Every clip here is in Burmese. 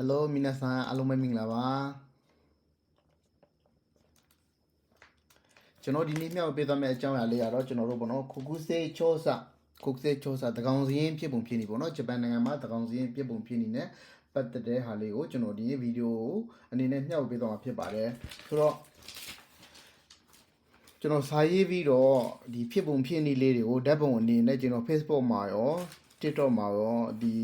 Hello မင်းသားအားလုံးပဲမင်္ဂလာပါကျွန်တော်ဒီနေ့မြောက်ပေးသွားမယ့်အကြောင်းအရာလေးကတော့ကျွန်တော်တို့ဘောနော်ခုခုစေချောစာခုခုစေချောစာတကောင်စည်းရင်ဖြစ်ပုံဖြစ်နေပေါ့နော်ဂျပန်နိုင်ငံမှာတကောင်စည်းရင်ဖြစ်ပုံဖြစ်နေတဲ့ပတ်သက်တဲ့ဟာလေးကိုကျွန်တော်ဒီဗီဒီယိုအနေနဲ့မျှဝေပေးသွားမှာဖြစ်ပါတယ်ဆိုတော့ကျွန်တော်စာရေးပြီးတော့ဒီဖြစ်ပုံဖြစ်နေလေးတွေကိုဓာတ်ပုံအနေနဲ့ကျွန်တော် Facebook မှာရော TikTok မှာရောဒီ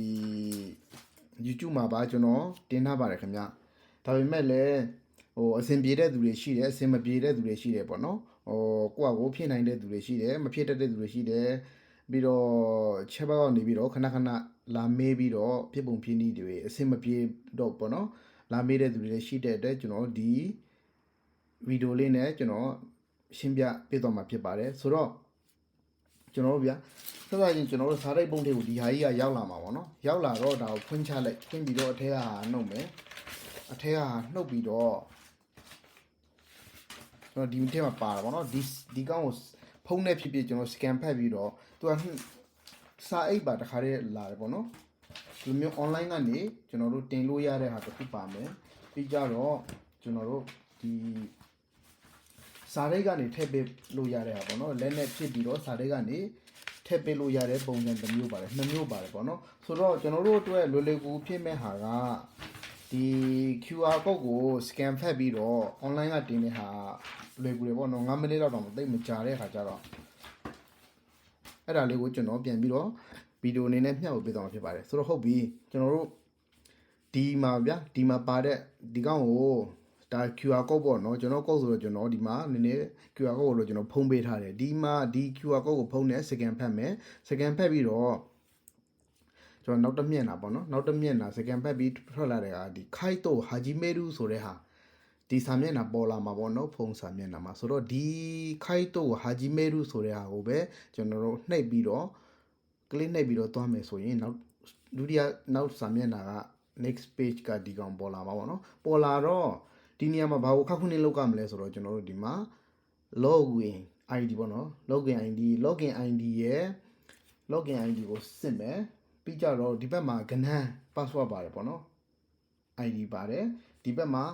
YouTube မှာပါကျွန်တော်တင်ထားပါတယ်ခင်ဗျဒါပေမဲ့လည်းဟိုအဆင်ပြေတဲ့သူတွေရှိတယ်အဆင်မပြေတဲ့သူတွေရှိတယ်ပေါ့နော်ဟိုကိုယ့်အကိုဖြစ်နိုင်တဲ့သူတွေရှိတယ်မဖြစ်တတ်တဲ့သူတွေရှိတယ်ပြီးတော့ချက်ဘက်ကနေပြီးတော့ခဏခဏလာမေးပြီးတော့ဖြစ်ပုံဖြစ်နည်းတွေအဆင်မပြေတော့ပေါ့နော်လာမေးတဲ့သူတွေလည်းရှိတဲ့အတွက်ကျွန်တော်ဒီဗီဒီယိုလေးနဲ့ကျွန်တော်ရှင်းပြပေးသွားမှာဖြစ်ပါတယ်ဆိုတော့ ကျွန်တော်တို့ဗျာဆက်စားချင်းကျွန်တော်တို့စားရိုက်ပုံတွေကိုဒီဟာကြီးကရောက်လာမှာပေါ့နော်ရောက်လာတော့ဒါကိုဖွင့်ချလိုက်ဖွင့်ပြီးတော့အထက်ကနှုတ်မယ်အထက်ကနှုတ်ပြီးတော့ကျွန်တော်ဒီထဲမှာပါတာပေါ့နော်ဒီဒီကောင်ကိုဖုန်းနဲ့ဖြစ်ဖြစ်ကျွန်တော် scan ဖတ်ပြီးတော့သူကစာအိတ်ပါတခါတည်းလာတယ်ပေါ့နော်ဒီလိုမျိုး online ကနေကျွန်တော်တို့တင်လို့ရတဲ့ဟာတစ်ခုပါမယ်ပြီးကြတော့ကျွန်တော်တို့ဒီ စာရိတ်ကနေထည့်ပေးလို့ရတဲ့ဟာပေါ့နော်လက်နဲ့ဖြစ်ပြီးတော့စာရိတ်ကနေထည့်ပေးလို့ရတဲ့ပုံစံတစ်မျိုးပါတယ်နှစ်မျိုးပါတယ်ပေါ့နော်ဆိုတော့ကျွန်တော်တို့အတွက်လွယ်လွယ်ကူဖြစ်မဲ့ဟာကဒီ QR code ကို scan ဖတ်ပြီးတော့ online ကတင်တဲ့ဟာလွယ်ကူတယ်ပေါ့နော်9မိနစ်လောက်တော့သိပ်မကြာတဲ့ခါကျတော့အဲ့ဒါလေးကိုကျွန်တော်ပြန်ပြီးတော့ဗီဒီယိုအနေနဲ့မျှဝေပေးသွားမှာဖြစ်ပါတယ်ဆိုတော့ဟုတ်ပြီကျွန်တော်တို့ဒီမှာဗျာဒီမှာပါတဲ့ဒီကောင်ကို ဒါ QR code ပေါ့နော်ကျွန်တော် code ဆိုတော့ကျွန်တော်ဒီမှာနည်းနည်း QR code ကိုတော့ကျွန်တော်ဖုံးပေးထားတယ်ဒီမှာဒီ QR code ကိုဖုံးနဲ့ second ဖတ်မယ် second ဖတ်ပြီးတော့ကျွန်တော်နောက်တစ်မျက်နှာပေါ့နော်နောက်တစ်မျက်နှာ second ဖတ်ပြီးထွက်လာတဲ့ဟာဒီခိုက်တော့ဟာဂျီမေရူဆိုတဲ့ဟာဒီစာမျက်နှာပေါ်လာမှာပေါ့နော်ဖုံးစာမျက်နှာမှာဆိုတော့ဒီခိုက်တော့ဟာဂျီမေရူဆိုတဲ့ဟာကိုပဲကျွန်တော်တို့နှိပ်ပြီးတော့ကလစ်နှိပ်ပြီးတော့သွားမယ်ဆိုရင်နောက်ဒုတိယနောက်စာမျက်နှာက next page ကဒီကောင်ပေါ်လာမှာပေါ့နော်ပေါ်လာတော့ ဒီနေရာမှာဘာကိုခောက်ခုနှစ်လောက်ကမလဲဆိုတော့ကျွန်တော်တို့ဒီမှာ login ID ပေါ့နော် login ID login ID ရဲ့ login ID ကိုစစ်မယ်ပြီးကြတော့ဒီဘက်မှာကဏ္ဍ password ပါတယ်ပေါ့နော် ID ပါတယ်ဒီဘက်မှာ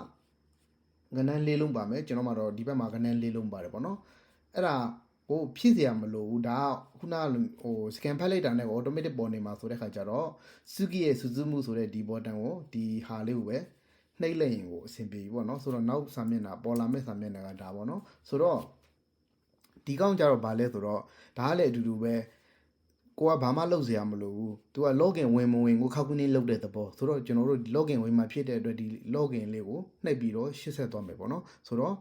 ကဏ္ဍလေးလုံးပါမယ်ကျွန်တော်မှာတော့ဒီဘက်မှာကဏ္ဍလေးလုံးပါတယ်ပေါ့နော်အဲ့ဒါကိုဖြည့်เสียမလို့ဘူးဒါကခုနကလိုဟို scan ဖတ်လိုက်တာနဲ့ automatic ပေါ်နေမှာဆိုတဲ့ခါကျတော့ Suki ရဲ့ Suzumu ဆိုတဲ့ဒီ button ကိုဒီဟာလေးကိုပဲ နှိပ်လိုက်ရင်ကိုအဆင်ပြေပြီပေါ့နော်ဆိုတော့နောက်စာမျက်နှာပေါ်လာမယ့်စာမျက်နှာကဒါပေါ့နော်ဆိုတော့ဒီကောင်ကြတော့ဗာလဲဆိုတော့ဒါကလည်းအတူတူပဲကိုကဘာမှလုပ်စရာမလိုဘူး။ तू က login ဝင်မဝင်ကိုခောက်ခုနေလုပ်တဲ့သဘောဆိုတော့ကျွန်တော်တို့ login ဝင်မှာဖြစ်တဲ့အတွက်ဒီ login လေးကိုနှိပ်ပြီးတော့ရှင်းဆက်သွားမယ်ပေါ့နော်ဆိုတော့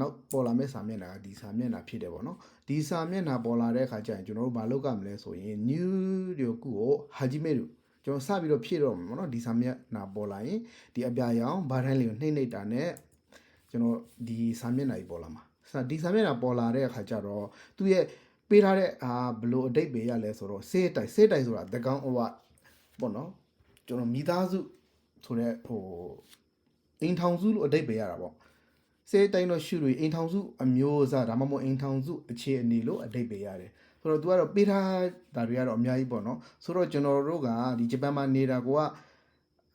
နောက်ပေါ်လာမယ့်စာမျက်နှာကဒီစာမျက်နှာဖြစ်တယ်ပေါ့နော်ဒီစာမျက်နှာပေါ်လာတဲ့အခါကျရင်ကျွန်တော်တို့မလုပ်ကမလဲဆိုရင် new တွေကိုကိုဟာဂျီမေတို့ ကျွန်တော်စပြီးတော့ဖြည့်တော့မှာပေါ့နော်ဒီစာမျက်နှာပေါ်လာရင်ဒီအပြာရောင်ဘာတိုင်းလေးကိုနှိမ့်နေတာနဲ့ကျွန်တော်ဒီစာမျက်နှာကြီးပေါ်လာမှာစာဒီစာမျက်နှာပေါ်လာတဲ့အခါကျတော့သူ့ရဲ့ပေးထားတဲ့အာဘယ်လိုအတိတ်ပဲရလဲဆိုတော့စေးတိုင်စေးတိုင်ဆိုတာတကောင်ဟိုကပေါ့နော်ကျွန်တော်မိသားစုဆိုတဲ့ဟိုအိမ်ထောင်စုလို့အတိတ်ပဲရတာပေါ့စေးတိုင်းတော့ရှုလို့အိမ်ထောင်စုအမျိုးအစားဒါမှမဟုတ်အိမ်ထောင်စုအခြေအနေလို့အတိတ်ပဲရတယ် ဆိုတော့ तू ကတော့ပေးထားတာတွေကတော့အများကြီးပေါ့နော်ဆိုတော့ကျွန်တော်တို့ကဒီဂျပန်မှာနေတာကိုက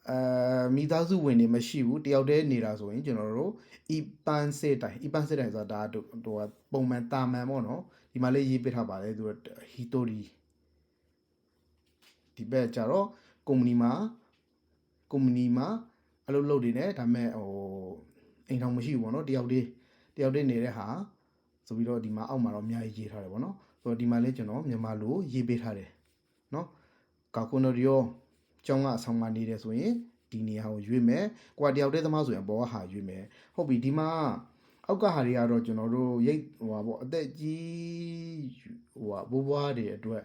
အဲမိသားစုဝင်တွေမရှိဘူးတယောက်တည်းနေတာဆိုရင်ကျွန်တော်တို့အီပန်စေးတိုင်းအီပန်စေးတိုင်းဆိုတာဒါဟိုပုံမှန်တာမန်ပေါ့နော်ဒီမှာလေးရေးပေးထားပါတယ်သူဟီတိုရီဒီဘက်ကျတော့ကုမ္ပဏီမှာကုမ္ပဏီမှာအလုပ်လုပ်နေတယ်ဒါပေမဲ့ဟိုအိမ်ထောင်မရှိဘူးပေါ့နော်တယောက်တည်းတယောက်တည်းနေတဲ့ဟာ ဆိုပြီးတော့ဒီမှာအောက်မှာတော့အများကြီးရေးထားတယ်ပေါ့နော်ဆိုတော့ဒီမှာလေးကျွန်တော်မြန်မာလိုရေးပေးထားတယ်နော်ကာကွန်နိုရီယောကျောင်းကအဆောင်မှာနေတယ်ဆိုရင်ဒီနေရာကိုရွေးမယ်ကိုကတယောက်တည်းသမားဆိုရင်အပေါ်ကဟာရွေးမယ်ဟုတ်ပြီဒီမှာအောက်ကဟာတွေကတော့ကျွန်တော်တို့ရိတ်ဟိုပါပေါ့အသက်ကြီးဟိုပါဘိုးဘွားတွေအတွက်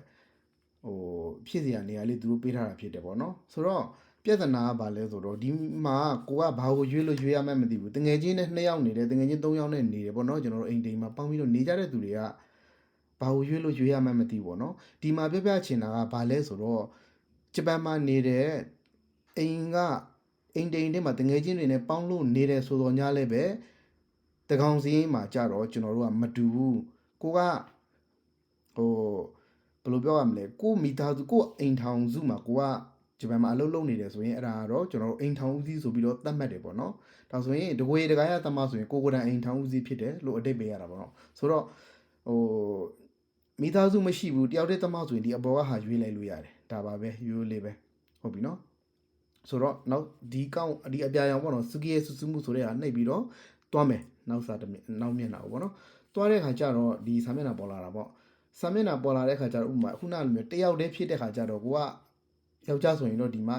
ဟိုဖြစ်စရာနေရာလေးသူတို့ပေးထားတာဖြစ်တယ်ပေါ့နော်ဆိုတော့ ပြဿနာကဘာလဲဆိုတော့ဒီမှာကိုကဘာကိုရွေးလို့ရွေးရမှန်းမသိဘူးတငယ်ချင်းနဲ့2ယောက်နေတယ်တငယ်ချင်း3ယောက်နဲ့နေတယ်ပေါ့နော်ကျွန်တော်တို့အိမ်တိမ်မှာပေါင်းပြီးတော့နေကြတဲ့သူတွေကဘာကိုရွေးလို့ရွေးရမှန်းမသိဘူးပေါ့နော်ဒီမှာပြပြချင်တာကဘာလဲဆိုတော့ဂျပန်မှာနေတဲ့အိမ်ကအိမ်တိမ်တွေမှာတငယ်ချင်းတွေနဲ့ပေါင်းလို့နေတယ်ဆိုတော့ညလည်းပဲတကောင်စင်းမှာကြတော့ကျွန်တော်တို့ကမတူဘူးကိုကဟိုဘယ်လိုပြောရမလဲကိုမိသားစုကိုအိမ်ထောင်စုမှာကိုက ဂျပန်မှာအလုပ်လုပ်နေတယ်ဆိုရင်အဲ့ဒါကတော့ကျွန်တော်တို့အိမ်ထောင်ဦးစီးဆိုပြီးတော့သတ်မှတ်တယ်ပေါ့နော်ဒါဆိုရင်တကွေတကားရသမားဆိုရင်ကိုကိုယ်တိုင်အိမ်ထောင်ဦးစီးဖြစ်တယ်လို့အတိတ်ပေးရတာပေါ့နော်ဆိုတော့ဟိုမိသားစုမရှိဘူးတယောက်တည်းသမားဆိုရင်ဒီအပေါ်ကဟာရွေးလိုက်လို့ရတယ်ဒါပါပဲရိုးလေးပဲဟုတ်ပြီနော်ဆိုတော့နောက်ဒီကောင်းဒီအပြာရောင်ပေါ့နော်စုကီရဲ့စုစုမှုဆိုတဲ့ဟာနှိပ်ပြီးတော့တွားမယ်နောက်စားတစ်မြနောက်မျက်နှာပေါ့နော်တွားတဲ့ခါကျတော့ဒီစာမျက်နှာပေါ်လာတာပေါ့စာမျက်နှာပေါ်လာတဲ့ခါကျတော့ဥပမာခုနကလိုမျိုးတယောက်တည်းဖြစ်တဲ့ခါကျတော့ကိုက ယောက်ျားဆိုရင်တော့ဒီမှာ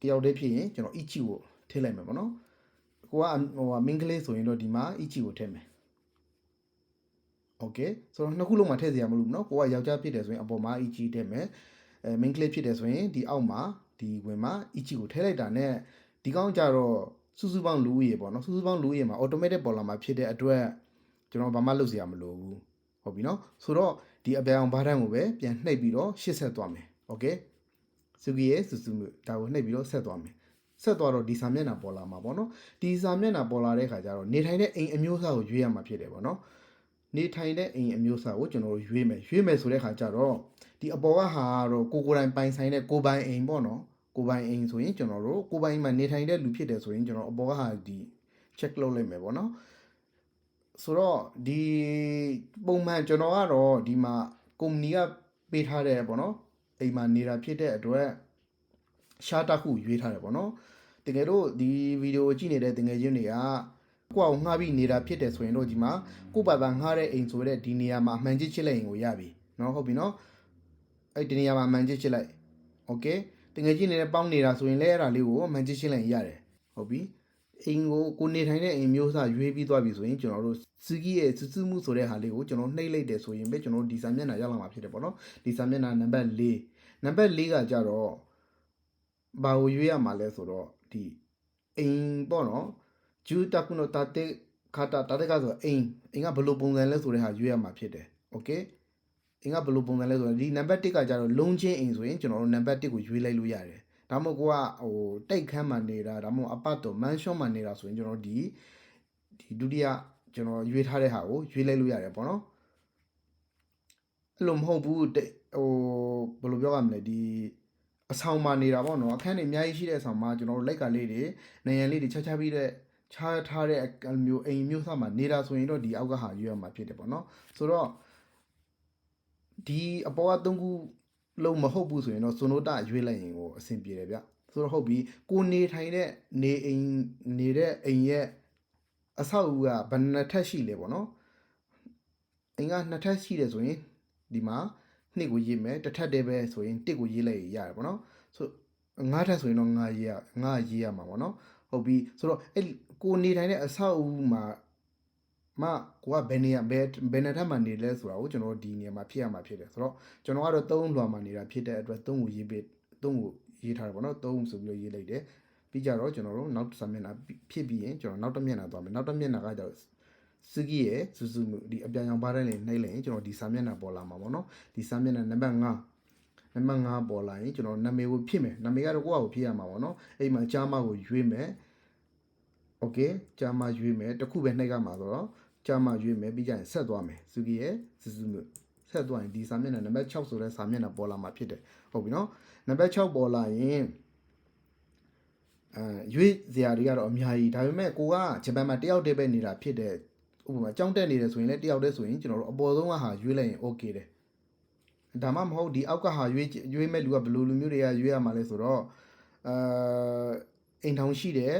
တယောက်တည်းဖြစ်ရင်ကျွန်တော် ichi ကိုထည့်လိုက်မယ်ပေါ့နော်ကိုကဟိုမင်းကလေးဆိုရင်တော့ဒီမှာ ichi ကိုထည့်မယ် โอเคဆိုတော့နှစ်ခုလုံးမှာထည့်စရာမလိုဘူးเนาะကိုကယောက်ျားဖြစ်တယ်ဆိုရင်အပေါ်မှာ EG ထည့်မယ်အဲ main clip ဖြစ်တယ်ဆိုရင်ဒီအောက်မှာဒီဝင်မှာ EG ကိုထည့်လိုက်တာနဲ့ဒီကောင်းကြတော့စုစုပေါင်းလူဦးရေပေါ့เนาะစုစုပေါင်းလူဦးရေမှာ automatic ပေါ်လာမှာဖြစ်တဲ့အတွက်ကျွန်တော်ဘာမှလုပ်စရာမလိုဘူးဟုတ်ပြီเนาะဆိုတော့ဒီအပြောင်ဘာတန်းကိုပဲပြန်နှိပ်ပြီးတော့ရှစ်ဆက်သွားမယ်โอเค စုကြီးရဲ့စုစုမှုဒါကိုနှိပ်ပြီးတော့ဆက်သွားမယ်ဆက်သွားတော့ဒီစာမျက်နှာပေါ်လာမှာပေါ့နော်ဒီစာမျက်နှာပေါ်လာတဲ့ခါကျတော့နေထိုင်တဲ့အိမ်အမျိုးအစားကိုရွေးရမှာဖြစ်တယ်ပေါ့နော်နေထိုင်တဲ့အိမ်အမျိုးအစားကိုကျွန်တော်တို့ရွေးမယ်ရွေးမယ်ဆိုတဲ့ခါကျတော့ဒီအပေါ်ကဟာကတော့ကိုကိုယ်တိုင်ပိုင်ဆိုင်တဲ့ကိုပိုင်အိမ်ပေါ့နော်ကိုပိုင်အိမ်ဆိုရင်ကျွန်တော်တို့ကိုပိုင်မှာနေထိုင်တဲ့လူဖြစ်တယ်ဆိုရင်ကျွန်တော်အပေါ်ကဟာဒီ check လုပ်လိုက်မယ်ပေါ့နော်ဆိုတော့ဒီပုံမှန်ကျွန်တော်ကတော့ဒီမှာကုမ္ပဏီကပေးထားတဲ့ပေါ့နော် အိမ်မှာနေတာဖြစ်တဲ့အတွက်ရှားတစ်ခုရွေးထားတယ်ပေါ့နော်တကယ်လို့ဒီဗီဒီယိုကြည့်နေတဲ့တငယ်ချင်းတွေက ကိုယ့်အောင်ငှားပြီးနေတာဖြစ်တယ်ဆိုရင်တော့ဒီမှာကိုယ့်ဘာသာငှားတဲ့အိမ်ဆိုတဲ့ဒီနေရာမှာအမှန်ချစ်ချစ်လိုက်ရင်ကိုရပြီเนาะဟုတ်ပြီเนาะအဲ့ဒီနေရာမှာအမှန်ချစ်ချစ်လိုက်โอเคတကယ်ကြီးနေတဲ့ပေါင်းနေတာဆိုရင်လည်းအဲ့ဒါလေးကိုအမှန်ချစ်ချစ်လိုက်ရင်ရတယ်ဟုတ်ပြီ အိမ်ကိုကိုနေထိုင်တဲ့အိမ်မျိုးစားရွေးပြီးသွားပြီဆိုရင်ကျွန်တော်တို့စကီရဲ့စစုမှုဆိုတဲ့ဟာလေးကိုကျွန်တော်နှိပ်လိုက်တယ်ဆိုရင်ပဲကျွန်တော်တို့ဒီစာမျက်နှာရောက်လာမှာဖြစ်တယ်ပေါ့နော်ဒီစာမျက်နှာနံပါတ်၄နံပါတ်၄ကကြတော့ဘာကိုရွေးရမှာလဲဆိုတော့ဒီအိမ်ပေါ့နော် ဂျူတာကုနိုတာတေခါတာတာတေကဆိုအိမ်အိမ်ကဘယ်လိုပုံစံလဲဆိုတဲ့ဟာရွေးရမှာဖြစ်တယ်โอเคအိမ်ကဘယ်လိုပုံစံလဲဆိုတော့ဒီနံပါတ်1ကကြတော့လုံးချင်းအိမ်ဆိုရင်ကျွန်တော်တို့နံပါတ်1ကိုရွေးလိုက်လို့ရတယ် ဒါမှမဟုတ်ကိုကဟိုတိတ်ခမ်းမှနေတာဒါမှမဟုတ်အပတ်တော်မန်ရှွန်မှနေတာဆိုရင်ကျွန်တော်ဒီဒီဒုတိယကျွန်တော်ရွေးထားတဲ့ဟာကိုရွေးလိုက်လို့ရတယ်ပေါ့နော်အဲ့လိုမဟုတ်ဘူးတိတ်ဟိုဘယ်လိုပြောရမလဲဒီအဆောင်မှနေတာပေါ့နော်အခန်းတွေအများကြီးရှိတဲ့အဆောင်မှာကျွန်တော်တို့လိုက်ကလေးတွေနေရန်လေးတွေချာချာပြီးတဲ့ချားထားတဲ့အကမျိုးအိမ်မျိုးစားမှာနေတာဆိုရင်တော့ဒီအောက်ကဟာရွေးရမှာဖြစ်တယ်ပေါ့နော်ဆိုတော့ဒီအပေါ်ကသုံးခု လုံးမဟုတ်ဘူးဆိုရင်တော့စွန်နိုတာရွေးလိုက်ရင်ကိုအဆင်ပြေတယ်ဗျဆိုတော့ဟုတ်ပြီကိုနေထိုင်တဲ့နေအိမ်နေတဲ့အိမ်ရဲ့အဆောက်အဦကဘယ်နှစ်ထပ်ရှိလဲပေါ့နော်အိမ်ကနှစ်ထပ်ရှိတယ်ဆိုရင်ဒီမှာနှစ်ကိုရေးမယ်တစ်ထပ်တည်းပဲဆိုရင်တစ်ကိုရေးလိုက်ရရတယ်ပေါ့နော်ဆိုငါးထပ်ဆိုရင်တော့ငါးရေးရငါးရေးရမှာပေါ့နော်ဟုတ်ပြီဆိုတော့အဲ့ကိုနေတိုင်းတဲ့အဆောက်အဦမှာ မကိုကဘယ်နေရဘယ်ဘယ်နေထက်မှနေလဲဆိုတာကိုကျွန်တော်တို့ဒီနေရာမှာဖြစ်ရမှာဖြစ်တယ်ဆိုတော့ကျွန်တော်ကတော့သုံးလွှာမှာနေတာဖြစ်တဲ့အတွက်သုံးကိုရေးပေးသုံးကိုရေးထားတယ်ပေါ့နော်သုံးဆိုပြီးတော့ရေးလိုက်တယ်ပြီးကြတော့ကျွန်တော်တို့နောက်တစ်စာမျက်နှာဖြစ်ပြီးရင်ကျွန်တော်နောက်တစ်မျက်နှာသွားမယ်နောက်တစ်မျက်နှာကကြတော့စကီရဲ့စူးစူးမှုဒီအပြန်ရောင်ပါတဲ့လေးနှိပ်လိုက်ရင်ကျွန်တော်ဒီစာမျက်နှာပေါ်လာမှာပေါ့နော်ဒီစာမျက်နှာနံပါတ်5နံပါတ်5ပေါ်လာရင်ကျွန်တော်နာမည်ကိုဖြစ်မယ်နာမည်ကတော့ကိုယ့်အကိုဖြစ်ရမှာပေါ့နော်အဲ့မှာကြားမကိုရွေးမယ် โอเคကြာမရွေးမယ်တစ်ခုပဲနှိပ်ရမှာဆိုတော့ ကြာမရွေးမယ်ပြီးကြရင်ဆက်သွားမယ်စုကြီးရဲ့စစုမှုဆက်သွားရင်ဒီစာမျက်နှာနံပါတ်6ဆိုတဲ့စာမျက်နှာပေါ်လာမှာဖြစ်တယ်ဟုတ်ပြီနော်နံပါတ်6ပေါ်လာရင်အဲရွေးစရာတွေကတော့အများကြီးဒါပေမဲ့ကိုကဂျပန်မှာတယောက်တည်းပဲနေတာဖြစ်တဲ့ဥပမာကြောင်းတက်နေတယ်ဆိုရင်လည်းတယောက်တည်းဆိုရင်ကျွန်တော်တို့အပေါ်ဆုံးကဟာရွေးလိုက်ရင် okay တယ်ဒါမှမဟုတ်ဒီအောက်ကဟာရွေးရွေးမဲ့လူကဘယ်လိုလူမျိုးတွေကရွေးရမှာလဲဆိုတော့အာအိမ်ထောင်ရှိတယ်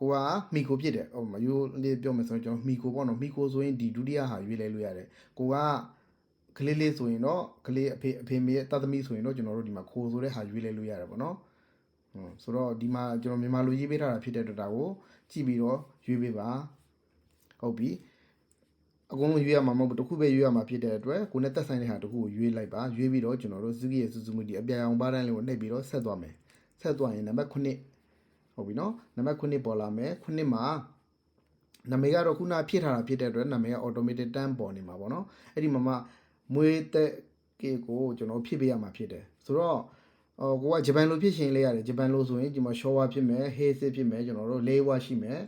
ကိုကမီကိုဖြစ်တယ်ဟိုမယူလေးပြောမယ်ဆိုရင်ကျွန်တော်မီကိုပေါ့နော်မီကိုဆိုရင်ဒီဒုတိယဟာရွေးလိုက်လို့ရတယ်ကိုကကလေးလေးဆိုရင်တော့ကလေးအဖေအဖေမေရဲ့တသမီဆိုရင်တော့ကျွန်တော်တို့ဒီမှာခိုဆိုတဲ့ဟာရွေးလိုက်လို့ရတယ်ပေါ့နော်ဟွန်းဆိုတော့ဒီမှာကျွန်တော်မြန်မာလူရေးပေးထားတာဖြစ်တဲ့အတွက်ဒါကိုကြည့်ပြီးတော့ရွေးပေးပါဟုတ်ပြီအကုန်လုံးရွေးရမှာမဟုတ်ဘူးတစ်ခုပဲရွေးရမှာဖြစ်တဲ့အတွက်ကိုနဲ့သက်ဆိုင်တဲ့ဟာတစ်ခုကိုရွေးလိုက်ပါရွေးပြီးတော့ကျွန်တော်တို့စုကြီးရဲ့စုစုမှုဒီအပြာရောင်ပါတန်းလေးကိုနှိပ်ပြီးတော့ဆက်သွားမယ်ဆက်သွားရင်နံပါတ်9 ဟုတ်ပြီနော်နံပါတ်9ပေါ်လာမယ်9မှာနာမည်ကတော့ခုနဖြစ်ထားတာဖြစ်တဲ့အတွက်နာမည်က automated တန်းပေါ်နေမှာပေါ့နော်အဲ့ဒီမှာမှမွေးသက်ကေကိုကျွန်တော်ဖြည့်ပေးရမှာဖြစ်တယ်ဆိုတော့ဟိုကိုကဂျပန်လိုဖြစ်ရှင်လေးရတယ်ဂျပန်လိုဆိုရင်ဒီမှာ showa ဖြစ်မယ် haze ဖြစ်မယ်ကျွန်တော်တို့ lewa ရှိမယ်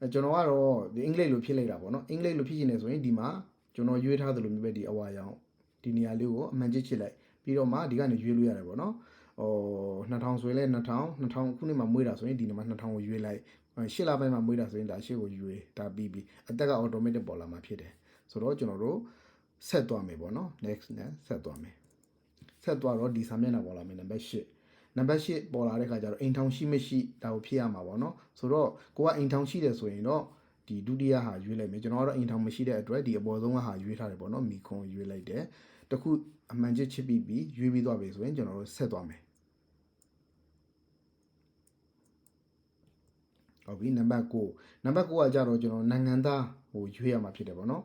အဲကျွန်တော်ကတော့ဒီအင်္ဂလိပ်လိုဖြစ်လိုက်တာပေါ့နော်အင်္ဂလိပ်လိုဖြစ်ရှင်နေဆိုရင်ဒီမှာကျွန်တော်ရွေးထားသလိုမျိုးပဲဒီအဝါရောင်ဒီနေရာလေးကိုအမှန်ချစ်ချစ်လိုက်ပြီးတော့မှဒီကနေရွေးလို့ရတယ်ပေါ့နော် ဟဟို2000ဆိုရင်လည်း2000 2000ခုနှစ်မှာမွေးတာဆိုရင်ဒီနေ့မှာ2000ကိုရွေးလိုက်ရှစ်လပိုင်းမှာမွေးတာဆိုရင်ဒါရှစ်ကိုရွေးဒါပြီးပြီအသက်က automatic ပေါ်လာမှာဖြစ်တယ်ဆိုတော့ကျွန်တော်တို့ဆက်သွားမယ်ပေါ့နော် next နဲ့ဆက်သွားမယ်ဆက်သွားတော့ဒီစာမျက်နှာပေါ်လာမယ်နံပါတ်8နံပါတ်8ပေါ်လာတဲ့ခါကျတော့အိမ်ထောင်ရှိမရှိဒါကိုဖြည့်ရမှာပေါ့နော်ဆိုတော့ကိုကအိမ်ထောင်ရှိတယ်ဆိုရင်တော့ဒီဒုတိယဟာရွေးလိုက်မယ်ကျွန်တော်ကတော့အိမ်ထောင်မရှိတဲ့အတွက်ဒီအပေါ်ဆုံးကဟာရွေးထားတယ်ပေါ့နော်မိခွန်ရွေးလိုက်တယ်တခုအမှန်ချစ်ချစ်ပြီးပြီးရွေးပြီးသွားပြီဆိုရင်ကျွန်တော်တို့ဆက်သွားမယ် ဟုတ်ပြီနံပါတ်9နံပါတ်9ကကြတော့ကျွန်တော်နိုင်ငံသားဟိုရွေးရမှာဖြစ်တယ်ပေါ့နော်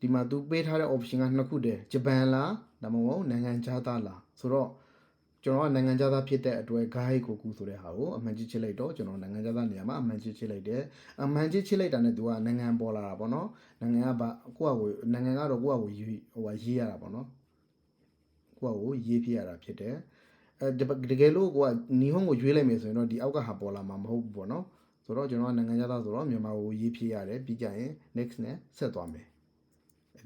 ဒီမှာသူပေးထားတဲ့ option ကနှစ်ခုတည်းဂျပန်လားဒါမှမဟုတ်နိုင်ငံခြားသားလားဆိုတော့ကျွန်တော်ကနိုင်ငံခြားသားဖြစ်တဲ့အတွက် guide ကိုကူဆိုတဲ့ဟာကိုအမှန်ချစ်ချစ်လိုက်တော့ကျွန်တော်နိုင်ငံခြားသားနေရာမှာအမှန်ချစ်ချစ်လိုက်တယ်အမှန်ချစ်ချစ်လိုက်တာနဲ့သူကနိုင်ငံပေါ်လာတာပေါ့နော်နိုင်ငံကဘာကိုယ့်အကိုနိုင်ငံကတော့ကိုယ့်အကိုရေးဟိုဟာရေးရတာပေါ့နော်ကိုယ့်အကိုရေးပြရတာဖြစ်တယ်အဲတကယ်လို့ကိုကနီဟွန်ကိုရွေးလိုက်မယ်ဆိုရင်တော့ဒီအောက်ကဟာပေါ်လာမှာမဟုတ်ဘူးပေါ့နော် ဆိုတော့ကျွန်တော်ကနိုင်ငံခြားသားဆိုတော့မြန်မာကိုရေးပြရတယ်ပြီးကြရင် next နဲ့ဆက်သွားမယ်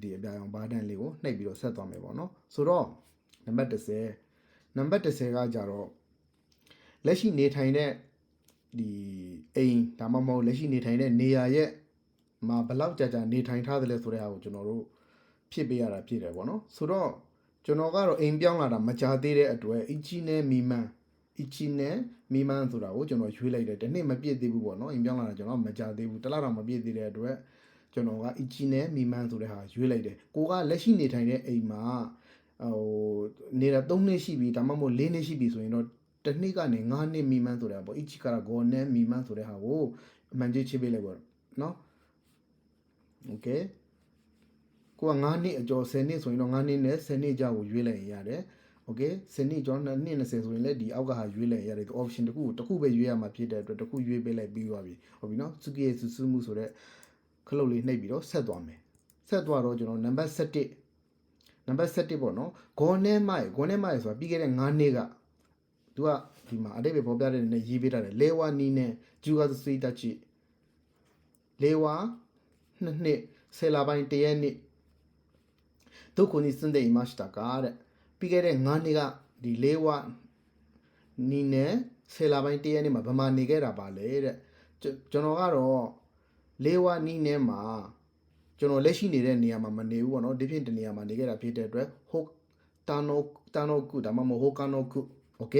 ဒီအပြာရောင်ဘာတန်လေးကိုနှိပ်ပြီးတော့ဆက်သွားမယ်ပေါ့နော်ဆိုတော့နံပါတ်30နံပါတ်30ကကြတော့လက်ရှိနေထိုင်တဲ့ဒီအိမ်ဒါမှမဟုတ်လက်ရှိနေထိုင်တဲ့နေရာရဲ့မှာဘယ်လောက်ကြာကြာနေထိုင်ထားသလဲဆိုတဲ့ဟာကိုကျွန်တော်တို့ဖြစ်ပေးရတာဖြစ်တယ်ပေါ့နော်ဆိုတော့ကျွန်တော်ကတော့အိမ်ပြောင်းလာတာမကြာသေးတဲ့အတွက်အချီနဲ့မီမန်အချီနဲ့ မီမန်ဆိုတာကိုကျွန်တော်ရွေးလိုက်တယ်တစ်နှစ်မပြည့်သေးဘူးပေါ့နော်အိမ်ပြောင်းလာတာကျွန်တော်မကြာသေးဘူးတစ်လတော့မပြည့်သေးတဲ့အတွက်ကျွန်တော်ကအချီနဲ့မီမန်ဆိုတဲ့ဟာရွေးလိုက်တယ်ကိုကလက်ရှိနေထိုင်တဲ့အိမ်မှာဟိုနေတာ3နှစ်ရှိပြီဒါမှမဟုတ်4နှစ်ရှိပြီဆိုရင်တော့တစ်နှစ်ကနေ9နှစ်မီမန်ဆိုတာပေါ့အချီကရာဂေါ်နဲ့မီမန်ဆိုတဲ့ဟာကိုအမှန်ကြီးချပေးလိုက်ပေါ့နော်โอเคကိုက9နှစ်အကျော်10နှစ်ဆိုရင်တော့9နှစ်နဲ့10နှစ်ကြာကိုရွေးလိုက်ရင်ရတယ် โอเค10နှစ်ကျော်2နှစ်20ဆိုရင်လည်းဒီအောက်ကဟာရွေးလိုက်ရတယ်ဒီ option တစ်ခုကိုတစ်ခုပဲရွေးရမှာဖြစ်တဲ့အတွက်တစ်ခုရွေးပေးလိုက်ပြီးသွားပြီဟုတ်ပြီနော်စုကီရဲ့စုစုမှုဆိုတဲ့ခလုတ်လေးနှိပ်ပြီးတော့ဆက်သွားမယ်ဆက်သွားတော့ကျွန်တော်နံပါတ်7နံပါတ်7ပေါ့နော်ဂွန်နဲမိုင်ဂွန်နဲမိုင်ဆိုတာပြီးခဲ့တဲ့9နှစ်ကသူကဒီမှာအတိတ်ပဲပေါ်ပြတဲ့နေရေးပေးထားတယ်လေဝါနီနဲ့ဂျူဂါစစီတချီလေဝါနှစ်နှစ်ဆယ်လပိုင်းတရက်နှစ်ဒုက္ခနီစန်တဲ့အမစတာကတဲ့ ပြီးခဲ့တဲ့9နှစ်ကဒီလေဝါနီနဲ့ဆယ်လပိုင်းတရက်နှစ်မှာဗမာနေခဲ့တာပါလေတဲ့ကျွန်တော်ကတော့လေဝါနီနဲ့မှာကျွန်တော်လက်ရှိနေတဲ့နေရာမှာမနေဘူးပေါ့နော်ဒီဖြစ်တနေရာမှာနေခဲ့တာဖြစ်တဲ့အတွက်ဟိုတာနိုတာနိုကုဒါမှမဟုတ်ဟိုကာနိုကုโอเค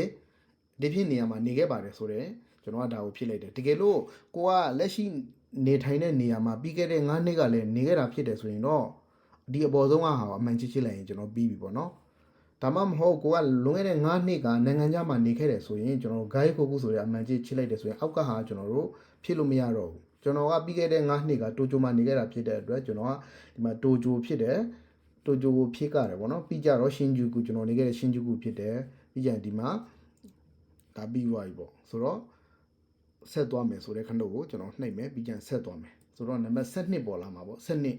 ဒီဖြစ်နေရာမှာနေခဲ့ပါတယ်ဆိုတော့ကျွန်တော်ကဒါကိုဖြစ်လိုက်တယ်တကယ်လို့ကိုကလက်ရှိနေထိုင်တဲ့နေရာမှာပြီးခဲ့တဲ့9နှစ်ကလည်းနေခဲ့တာဖြစ်တယ်ဆိုရင်တော့ဒီအပေါ်ဆုံးကဟာအမှန်ချစ်ချစ်လိုက်ရင်ကျွန်တော်ပြီးပြီပေါ့နော် ဒါမှမဟုတ်ကိုကလွန်ခဲ့တဲ့9နှစ်ကနိုင်ငံခြားမှာနေခဲ့တယ်ဆိုရင်ကျွန်တော် guide ကိုကူဆိုတဲ့အမှန်ချစ်ချစ်လိုက်တယ်ဆိုရင်အောက်ကဟာကျွန်တော်တို့ဖြစ်လို့မရတော့ဘူးကျွန်တော်ကပြီးခဲ့တဲ့9နှစ်ကတိုကျိုမှာနေခဲ့တာဖြစ်တဲ့အတွက်ကျွန်တော်ကဒီမှာတိုကျိုဖြစ်တယ်တိုကျိုကိုဖြစ်ကြတယ်ပေါ့နော်ပြီးကြတော့ရှင်ဂျူကူကျွန်တော်နေခဲ့တဲ့ရှင်ဂျူကူဖြစ်တယ်ပြီးကြရင်ဒီမှာဒါပြီးသွားပြီပေါ့ဆိုတော့ ဆက်သွားမယ်ဆိုတဲ့ခဏကိုကျွန်တော်နှိပ်မယ်ပြီးကြရင်ဆက်သွားမယ်ဆိုတော့နံပါတ်7ပေါ်လာမှာပေါ့7နှစ်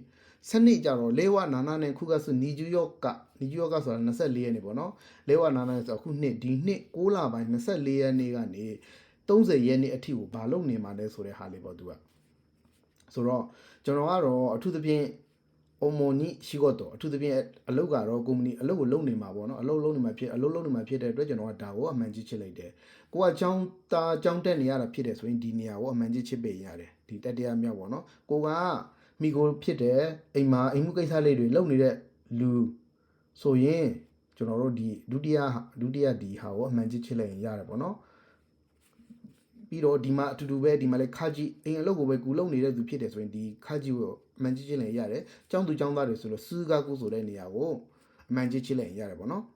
စနစ်ကြတော့လေဝနာနာနဲ့ခုကဆုနီဂျူယောက်ကနီဂျူယောက်ကဆိုတာ24ရက်နေပေါ့နော်လေဝနာနာဆိုအခုနှစ်ဒီနှစ်6လပိုင်း24ရက်နေ့ကနေ30ရက်နေ့အထိကိုဘာလုပ်နေမှာလဲဆိုတဲ့ဟာလေးပေါ့သူကဆိုတော့ကျွန်တော်ကတော့အထူးသဖြင့် အုံမွန်ကြီးရှိတော့အထူးသဖြင့်အလုပ်ကတော့ကုမ္ပဏီအလုပ်ကိုလုပ်နေမှာပေါ့နော်အလုပ်လုပ်နေမှာဖြစ်အလုပ်လုပ်နေမှာဖြစ်တဲ့အတွက်ကျွန်တော်ကဒါကိုအမှန်ကြီးချစ်လိုက်တယ်ကိုကအကြောင်းသားအကြောင်းတက်နေရတာဖြစ်တယ်ဆိုရင်ဒီနေရာကိုအမှန်ကြီးချစ်ပေးရတယ်ဒီတတရားမြောက်ပေါ့နော်ကိုကမိကိုဖြစ်တဲ့အိမ်မှာအိမ်မှုကိစ္စလေးတွေလုပ်နေတဲ့လူဆိုရင်ကျွန်တော်တို့ဒီဒုတိယဒုတိယဒီဟာကိုအမှန်ကြီးချစ်လိုက်ရင်ရတယ်ပေါ့နော် ပြီးတော့ဒီမှာအတူတူပဲဒီမှာလည်းခါကြီးအိမ်အလုပ်ကိုပဲကူလုပ်နေတဲ့သူဖြစ်တယ်ဆိုရင်ဒီခါကြီးကိုအမှန်ကြီးချစ်လိုက်ရတယ်။ကျောင်းသူကျောင်းသားတွေဆိုလို့စူးကားကူဆိုတဲ့နေရာကိုအမှန်ကြီးချစ်လိုက်ရတယ်ပေါ့နော်။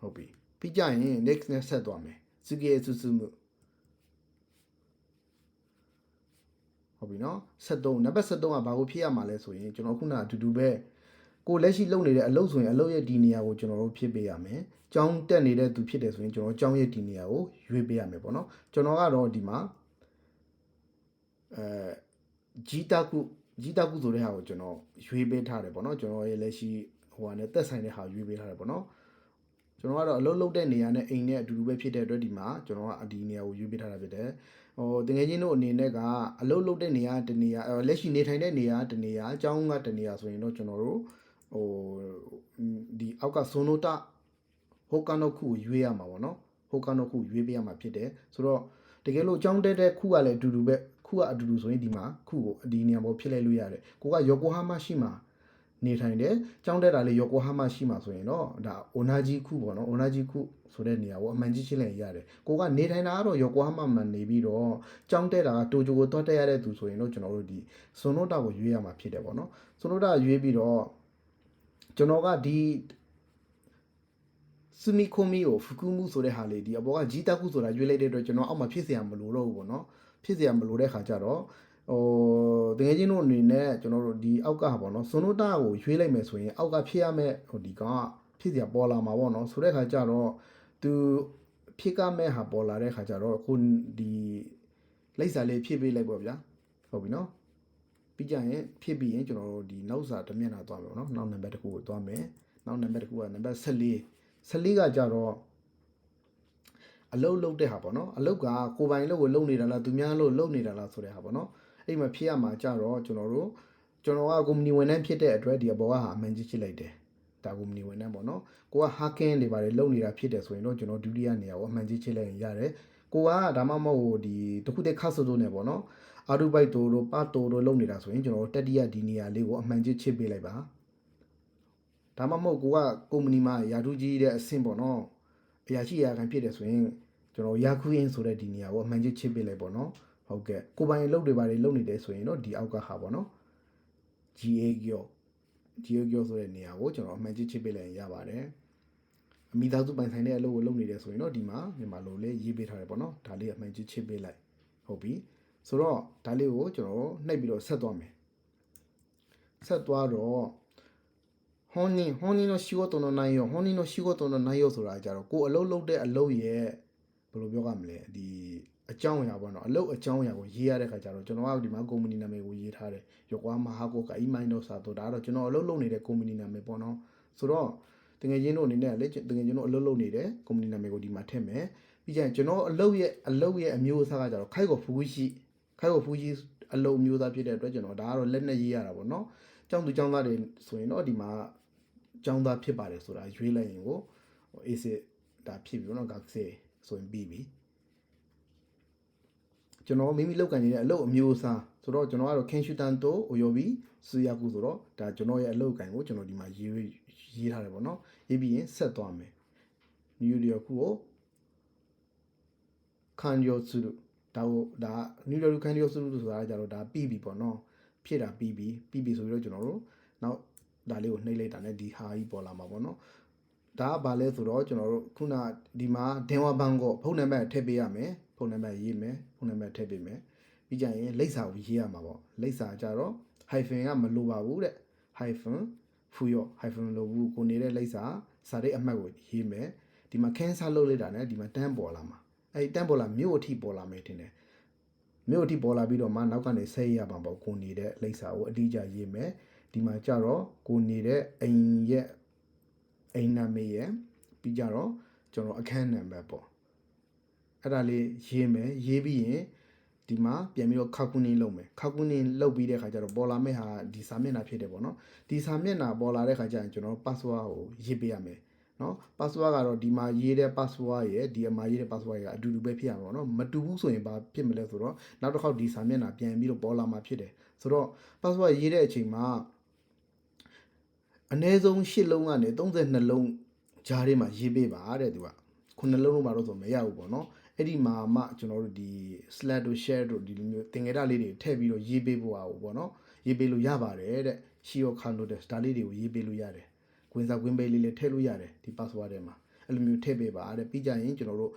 ဟုတ်ပြီ။ပြီးကြရင် next နဲ့ဆက်သွားမယ်။စုကေစုစုမှုဟုတ်ပြီနော်73နံပါတ်73ကဘာကိုဖြည့်ရမှာလဲဆိုရင်ကျွန်တော်ခုနအတူတူပဲ ကိုလက်ရှိလုပ်နေတဲ့အလုပ်ဆိုရင်အလုပ်ရဲ့ဒီနေရာကိုကျွန်တော်တို့ဖြည့်ပေးရမယ်။ကြောင်းတက်နေတဲ့သူဖြစ်တယ်ဆိုရင်ကျွန်တော်ကြောင်းရဲ့ဒီနေရာကိုရွေးပေးရမယ်ပေါ့နော်။ကျွန်တော်ကတော့ဒီမှာအဲဂျီတာကုဂျီတာကုဆိုတဲ့ဟာကိုကျွန်တော်ရွေးပေးထားတယ်ပေါ့နော်။ကျွန်တော်ရဲ့လက်ရှိဟိုဟာနဲ့သက်ဆိုင်တဲ့ဟာရွေးပေးထားတယ်ပေါ့နော်။ကျွန်တော်ကတော့အလုပ်လုပ်တဲ့နေရာနဲ့အိမ်နဲ့အတူတူပဲဖြစ်တဲ့အတွက်ဒီမှာကျွန်တော်ကဒီနေရာကိုရွေးပေးထားတာဖြစ်တယ်ဟိုတကယ်ချင်းတို့အနေနဲ့ကအလုပ်လုပ်တဲ့နေရာတနေရာလက်ရှိနေထိုင်တဲ့နေရာတနေရာအကြောင်းကတနေရာဆိုရင်တော့ကျွန်တော်တို့ ဟိုဒီအောက်ကဆိုနိုတာဟိုကန်တော့ခုကိုရွေးရမှာပေါ့နော်ဟိုကန်တော့ခုရွေးပေးရမှာဖြစ်တယ်ဆိုတော့တကယ်လို့အကြောင်းတက်တဲ့ခုကလည်းအတူတူပဲခုကအတူတူဆိုရင်ဒီမှာခုကိုဒီနေရာပေါ်ဖြစ်လိုက်လို့ရတယ်ကိုကယောကိုဟာမရှိမှာနေထိုင်တယ်ကြောင်းတက်တာလေယောကိုဟာမရှိမှာဆိုရင်တော့ဒါအိုနာဂျီခုပေါ့နော်အိုနာဂျီခုဆိုတဲ့နေရာကိုအမှန်ကြီးချင်းလည်းရတယ်ကိုကနေထိုင်တာကတော့ယောကိုဟာမမှာနေပြီးတော့ကြောင်းတက်တာကတိုဂျိုကိုတွတ်တက်ရတဲ့သူဆိုရင်တော့ကျွန်တော်တို့ဒီဆွန်နိုတာကိုရွေးရမှာဖြစ်တယ်ပေါ့နော်ဆွန်နိုတာရွေးပြီးတော့ ကျွန်တော်ကဒီစူမီခိုမီကိုဖူကူမှုဆိုတဲ့ဟာလေးဒီအပေါ်ကဂျီတာကုဆိုတာရွေးလိုက်တဲ့အတွက်ကျွန်တော်အောက်မှာဖြစ်เสียမလို့တော့ဘူးပေါ့နော်ဖြစ်เสียမလို့တဲ့ခါကျတော့ဟိုတကယ်ချင်းတို့အနေနဲ့ကျွန်တော်တို့ဒီအောက်ကပေါ့နော်ဆွန်နိုတာကိုရွေးလိုက်မယ်ဆိုရင်အောက်ကဖြစ်ရမယ့်ဟိုဒီကောင်ကဖြစ်เสียပေါ်လာမှာပေါ့နော်ဆိုတဲ့ခါကျတော့သူဖြစ်ကမဲ့ဟာပေါ်လာတဲ့ခါကျတော့ခုဒီလိပ်စာလေးဖြည့်ပေးလိုက်ပေါ့ဗျာဟုတ်ပြီနော် ပြီးကြရင်ဖြည့်ပြီးရင်ကျွန်တော်တို့ဒီနောက်စာတစ်မျက်နှာသွားမယ်ပေါ့နော်နောက်နံပါတ်တစ်ခုကိုသွားမယ်နောက်နံပါတ်တစ်ခုကနံပါတ်14 14ကကြတော့အလုတ်လုတ်တဲ့ဟာပေါ့နော်အလုတ်ကကိုယ်ပိုင်လုတ်ကိုလုတ်နေတာလားသူများလုတ်လုတ်နေတာလားဆိုတဲ့ဟာပေါ့နော်အဲ့မှာဖြစ်ရမှာကြတော့ကျွန်တော်တို့ကျွန်တော်ကကုမ္ပဏီဝန်ထမ်းဖြစ်တဲ့အတွက်ဒီအပေါ်ကဟာအမှန်ကြီးချစ်လိုက်တယ်ဒါကုမ္ပဏီဝန်ထမ်းပေါ့နော်ကိုကဟာကင်းတွေပါတယ်လုတ်နေတာဖြစ်တယ်ဆိုရင်တော့ကျွန်တော်ဒုတိယနေရာကိုအမှန်ကြီးချစ်လိုက်ရင်ရတယ်ကိုကဒါမှမဟုတ်ဒီတခုတည်းခါဆိုဆိုနေပေါ့နော် အာဒူဘိုက်တိုတို့ပါတိုတို့လုတ်နေတာဆိုရင်ကျွန်တော်တို့တတိယဒီနေရာလေးကိုအမှန်ကြီးချစ်ပေးလိုက်ပါဒါမှမဟုတ်ကိုကကုမ္ပဏီမှာယာထူးကြီးတဲ့အဆင့်ပေါ့နော်အရာရှိအရာခံဖြစ်တယ်ဆိုရင်ကျွန်တော်ယာခုအင်းဆိုတဲ့ဒီနေရာကိုအမှန်ကြီးချစ်ပေးလိုက်ပေါ့နော်ဟုတ်ကဲ့ကိုပိုင်အလုပ်တွေပါတွေလုပ်နေတယ်ဆိုရင်တော့ဒီအောက်ကဟာပေါ့နော် GA ကျော် GA ကျော်ဆိုတဲ့နေရာကိုကျွန်တော်အမှန်ကြီးချစ်ပေးလိုက်ရင်ရပါတယ်အမိသားစုပိုင်ဆိုင်တဲ့အလုပ်ကိုလုပ်နေတယ်ဆိုရင်တော့ဒီမှာမြန်မာလိုလေးရေးပေးထားတယ်ပေါ့နော်ဒါလေးအမှန်ကြီးချစ်ပေးလိုက်ဟုတ်ပြီ ဆိုတော့ဒါလေးကိုကျွန်တော်နှိပ်ပြီးတော့ဆက်သွားမယ်ဆက်သွားတော့ 本人本人の仕事の内容本人の仕事の内容ဆိုတာကြတော့ကိုယ်အလုပ်လုပ်တဲ့အလုပ်ရဲ့ဘယ်လိုပြောရမလဲဒီအကြောင်းအရာပေါ့နော်အလုပ်အကြောင်းအရာကိုရေးရတဲ့ခါကျတော့ကျွန်တော်ကဒီမှာကုမ္ပဏီနာမည်ကိုရေးထားတယ်ယောကွာမဟာကိုကအိမိုင်းတော့စာတော့ဒါကတော့ကျွန်တော်အလုပ်လုပ်နေတဲ့ကုမ္ပဏီနာမည်ပေါ့နော်ဆိုတော့တကယ်ချင်းတို့အနေနဲ့လေတကယ်ချင်းတို့အလုပ်လုပ်နေတဲ့ကုမ္ပဏီနာမည်ကိုဒီမှာထည့်မယ်ပြီးကြရင်ကျွန်တော်အလုပ်ရဲ့အလုပ်ရဲ့အမျိုးအစားကကြတော့ခိုက်ကိုဖူးရှိ ခိုက်ဝဖူးကြီးအလုံးမျိုးသားဖြစ်တဲ့အတွက်ကျွန်တော်ဒါကတော့လက်နဲ့ရေးရတာပေါ့နော်ကျောင်းသူကျောင်းသားတွေဆိုရင်တော့ဒီမှာကျောင်းသားဖြစ်ပါတယ်ဆိုတာရွေးလိုက်ရင်ကို AC ဒါဖြစ်ပြီပေါ့နော်ဂါဆေဆိုရင်ပြီးပြီကျွန်တော်မိမိလောက်ကန်နေတဲ့အလုပ်အမျိုးအစားဆိုတော့ကျွန်တော်ကတော့ခင်ရှူတန်တိုအိုယိုဘီဆူယာကူဆိုတော့ဒါကျွန်တော်ရဲ့အလုပ်ကန်ကိုကျွန်တော်ဒီမှာရေးရေးထားတယ်ပေါ့နော်ရေးပြီးရင်ဆက်သွားမယ်နျူလီယာကူကိုခန်ယောဆူလို့ ဒါကိုဒါနယူးယောက်ကန်ယောဆူဆိုတာကြတော့ဒါပြီးပြီပေါ့နော်ဖြစ်တာပြီးပြီပြီးပြီဆိုပြီးတော့ကျွန်တော်တို့နောက်ဒါလေးကိုနှိပ်လိုက်တာနဲ့ဒီဟာကြီးပေါ်လာမှာပေါ့နော်ဒါကဘာလဲဆိုတော့ကျွန်တော်တို့ခုနဒီမှာဒင်ဝဘန်ကိုဖုန်းနံပါတ်ထည့်ပေးရမယ်ဖုန်းနံပါတ်ရေးမယ်ဖုန်းနံပါတ်ထည့်ပေးမယ်ပြီးကြရင်လိပ်စာကိုရေးရမှာပေါ့လိပ်စာကြတော့ hyphen ကမလိုပါဘူးတဲ့ hyphen ဖူရော hyphen လိုဘူးကိုနေတဲ့လိပ်စာစာရိတ်အမှတ်ကိုရေးမယ်ဒီမှာ cancel လုပ်လိုက်တာနဲ့ဒီမှာတန်းပေါ်လာမှာ အဲဒီတန်းပေါ်လာမြို့အထိပေါ်လာမယ်ထင်တယ်မြို့အထိပေါ်လာပြီးတော့မှနောက်ကနေဆက်ရပါပေါ့ကိုနေတဲ့လိပ်စာကိုအတိအကျရေးမယ်ဒီမှာကြတော့ကိုနေတဲ့အိမ်ရဲ့အိမ်နာမည်ရဲ့ပြီးကြတော့ကျွန်တော်အခန်းနံပါတ်ပေါ့အဲ့ဒါလေးရေးမယ်ရေးပြီးရင်ဒီမှာပြန်ပြီးတော့ခါကူနင်းလုပ်မယ်ခါကူနင်းလုပ်ပြီးတဲ့ခါကျတော့ပေါ်လာမယ့်ဟာဒီစာမျက်နှာဖြစ်တယ်ပေါ့နော်ဒီစာမျက်နှာပေါ်လာတဲ့ခါကျရင်ကျွန်တော် password ကိုရေးပေးရမယ် နော် password ကတော့ဒီမှာရေးတဲ့ password ရဲ့ဒီအမှာရေးတဲ့ password ရဲ့အတူတူပဲဖြစ်ရမှာပေါ့နော်မတူဘူးဆိုရင်ဘာဖြစ်မလဲဆိုတော့နောက်တစ်ခေါက်ဒီစာမျက်နှာပြန်ပြီးတော့ပေါ်လာမှာဖြစ်တယ်ဆိုတော့ password ရေးတဲ့အချိန်မှာအနည်းဆုံး၈လုံးကနေ32လုံးဂျားထဲမှာရေးပေးပါတဲ့သူကခုနှလုံးလုံးမှာတော့ဆိုမရဘူးပေါ့နော်အဲ့ဒီမှာမှကျွန်တော်တို့ဒီ slash တို့ share တို့ဒီလိုမျိုးသင်္ကေတလေးတွေထည့်ပြီးတော့ရေးပေးဖို့အောင်ပေါ့နော်ရေးပေးလို့ရပါတယ်တဲ့ရှီယောခါနိုတဲ့ဒါလေးတွေကိုရေးပေးလို့ရတယ် ကွင်းစားကွင်းပေးလေးလေးထည့်လို့ရတယ်ဒီ password ထဲမှာအဲ့လိုမျိုးထည့်ပေးပါတဲ့ပြီးကြရင်ကျွန်တော်တို့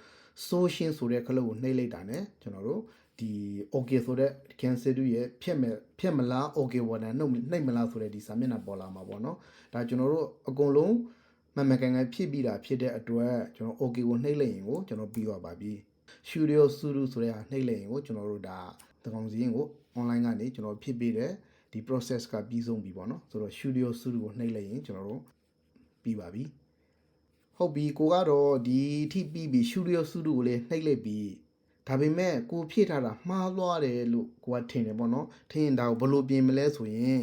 social ဆိုတဲ့ခလုတ်ကိုနှိပ်လိုက်တာ ਨੇ ကျွန်တော်တို့ဒီ okay ဆိုတဲ့ cancel ရဲ့ဖြတ်မဲ့ဖြတ်မလား okay ဝါဒနှုတ်နှိပ်မလားဆိုတဲ့ဒီစာမျက်နှာပေါ်လာမှာပေါ့နော်ဒါကျွန်တော်တို့အကုန်လုံးမမှန်ကန်ကန်ဖြစ်ပြီးတာဖြစ်တဲ့အတွက်ကျွန်တော် okay ကိုနှိပ်လိုက်ရင်ကိုကျွန်တော်ပြီးသွားပါပြီ studio studio ဆိုတဲ့ဟာနှိပ်လိုက်ရင်ကိုကျွန်တော်တို့ဒါတကောင်စီရင်ကို online ကနေကျွန်တော်ဖြစ်ပြီးတဲ့ဒီ process ကပြီးဆုံးပြီပေါ့နော်ဆိုတော့ studio studio ကိုနှိပ်လိုက်ရင်ကျွန်တော်တို့ ပြီးပါပြီဟုတ်ပြီကိုကတော့ဒီထိပြီးပြီ studio studio ကိုလည်းနှိပ်လိုက်ပြီးဒါပေမဲ့ကိုဖြည့်ထားတာမှားသွားတယ်လို့ကိုကထင်တယ်ပေါ့နော်ထင်ရင်ဒါကိုဘယ်လိုပြင်မလဲဆိုရင်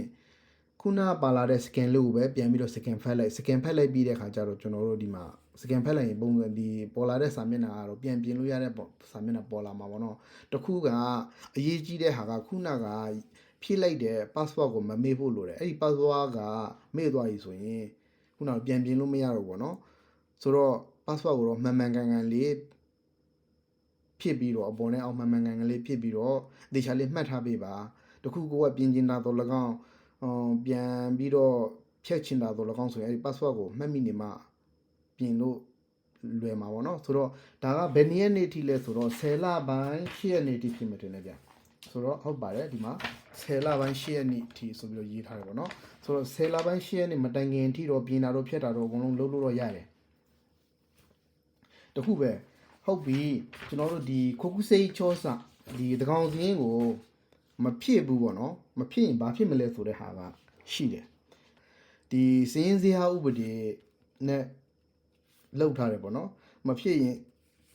ခုနပါလာတဲ့ scan လို့ပဲပြန်ပြီးတော့ scan ဖက်လိုက် scan ဖက်လိုက်ပြီးတဲ့ခါကျတော့ကျွန်တော်တို့ဒီမှာ scan ဖက်လိုက်ရင်ပုံစံဒီပေါ်လာတဲ့စာမျက်နှာကတော့ပြန်ပြင်လို့ရတဲ့ပေါ်စာမျက်နှာပေါ်လာမှာပေါ့နော်တခုကအရေးကြီးတဲ့ဟာကခုနကဖြည့်လိုက်တဲ့ password ကိုမမေ့ဖို့လိုတယ်အဲ့ဒီ password ကမေ့သွားပြီဆိုရင် ခုနကပြန်ပြင်လို့မရတော့ဘူးပေါ့နော်ဆိုတော့ password ကိုတော့မှန်မှန်ကန်ကန်လေးဖြစ်ပြီးတော့အပေါ်နဲ့အောက်မှန်မှန်ကန်ကန်လေးဖြစ်ပြီးတော့ဒေချာလေးမှတ်ထားပေးပါတခုကိုကပြင်ကျင်တာတော့၎င်းအောင်ပြန်ပြီးတော့ဖြတ်ချင်တာတော့၎င်းဆိုရင်အဲဒီ password ကိုမှတ်မိနေမှပြင်လို့လွယ်မှာပေါ့နော်ဆိုတော့ဒါကဘယ်နည်းနေ့ထိလဲဆိုတော့10လပိုင်း10ရက်နေ့ထိဖြစ်မယ်တင်တယ်ဗျ ဆိုတော့ဟုတ်ပါတယ်ဒီမှာ10လပိုင်း10ရက်နေ့ထိဆိုပြီးတော့ရေးထားတယ်ပေါ့နော်ဆိုတော့10လပိုင်း10ရက်နေ့မတိုင်ခင်ထိတော့ပြင်တာတော့ဖြတ်တာတော့အကုန်လုံးလုပ်လို့တော့ရတယ်တခုပဲဟုတ်ပြီကျွန်တော်တို့ဒီခိုကုစိတ်ချောစာဒီတကောင်စင်းကိုမဖြစ်ဘူးပေါ့နော်မဖြစ်ရင်ဘာဖြစ်မလဲဆိုတဲ့ဟာကရှိတယ်ဒီစည်ရင်စရာဥပဒေနဲ့လောက်ထားတယ်ပေါ့နော်မဖြစ်ရင်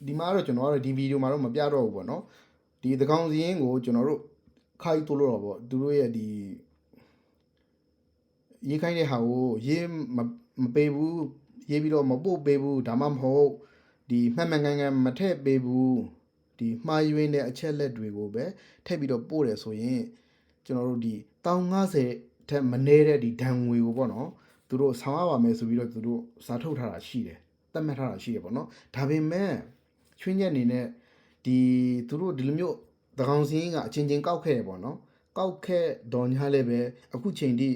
ဒီမှာတော့ကျွန်တော်ကတော့ဒီဗီဒီယိုမှာတော့မပြတော့ဘူးပေါ့နော် ဒီသကောင်စည်ရင်ကိုကျွန်တော်တို့ခိုင်းတိုးလို့တော့ပေါ့သူတို့ရဲ့ဒီရေးခိုင်းတဲ့ဟာကိုရေးမမပေးဘူးရေးပြီးတော့မပို့ပေးဘူးဒါမှမဟုတ်ဒီမှန်မှန်ကန်ကန်မထည့်ပေးဘူးဒီမှားယွင်းတဲ့အချက်လက်တွေကိုပဲထည့်ပြီးတော့ပို့တယ်ဆိုရင်ကျွန်တော်တို့ဒီ1050ထက်မနည်းတဲ့ဒီဒဏ်ငွေကိုပေါ့နော်သူတို့ဆောင်ရပါမယ်ဆိုပြီးတော့သူတို့စာထုတ်ထားတာရှိတယ်တတ်မှတ်ထားတာရှိတယ်ပေါ့နော်ဒါပေမဲ့ချွင်းချက်အနေနဲ့ ဒီသူတို့ဒီလိုမျိုးသကောင်စင်းကအချင်းချင်းကောက်ခဲ့တယ်ပေါ့နော်ကောက်ခဲ့တော့ညာလည်းပဲအခုချိန်ထိ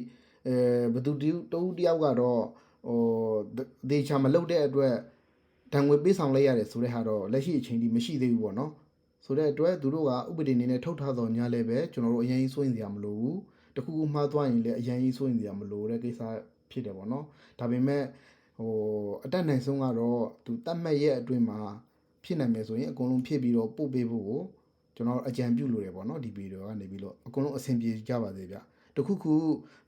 အဲဘသူတူတူတယောက်ကတော့ဟိုဒေချာမလုတ်တဲ့အတွက်ဒဏ်ငွေပေးဆောင်လိုက်ရတယ်ဆိုတဲ့ဟာတော့လက်ရှိအချိန်ထိမရှိသေးဘူးပေါ့နော်ဆိုတဲ့အတွက်သူတို့ကဥပဒေအနေနဲ့ထုတ်ထားတော့ညာလည်းပဲကျွန်တော်တို့အရင်ကြီးစိုးရင်စရာမလိုဘူးတခုခုမှားသွားရင်လည်းအရင်ကြီးစိုးရင်စရာမလိုတဲ့ကိစ္စဖြစ်တယ်ပေါ့နော်ဒါပေမဲ့ဟိုအတက်နိုင်ဆုံးကတော့သူတတ်မှတ်ရဲ့အတွင်းမှာ ဖြစ်နိုင်မယ်ဆိုရင်အကုန်လုံးဖြည့်ပြီးတော့ပို့ပေးဖို့ကိုကျွန်တော်အကြံပြုလိုတယ်ပေါ့နော်ဒီဗီဒီယိုကနေပြီးတော့အကုန်လုံးအဆင်ပြေကြပါစေဗျတခုခု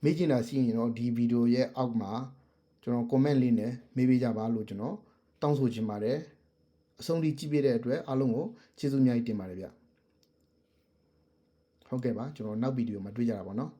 မေ့ချင်တာရှိရင်တော့ဒီဗီဒီယိုရဲ့အောက်မှာကျွန်တော် comment လေးနဲ့မေးပေးကြပါလို့ကျွန်တော်တောင်းဆိုချင်ပါတယ်အဆုံးထိကြည့်ပြတဲ့အတွက်အားလုံးကိုကျေးဇူးအများကြီးတင်ပါတယ်ဗျဟုတ်ကဲ့ပါကျွန်တော်နောက်ဗီဒီယိုမှာတွေ့ကြတာပေါ့နော်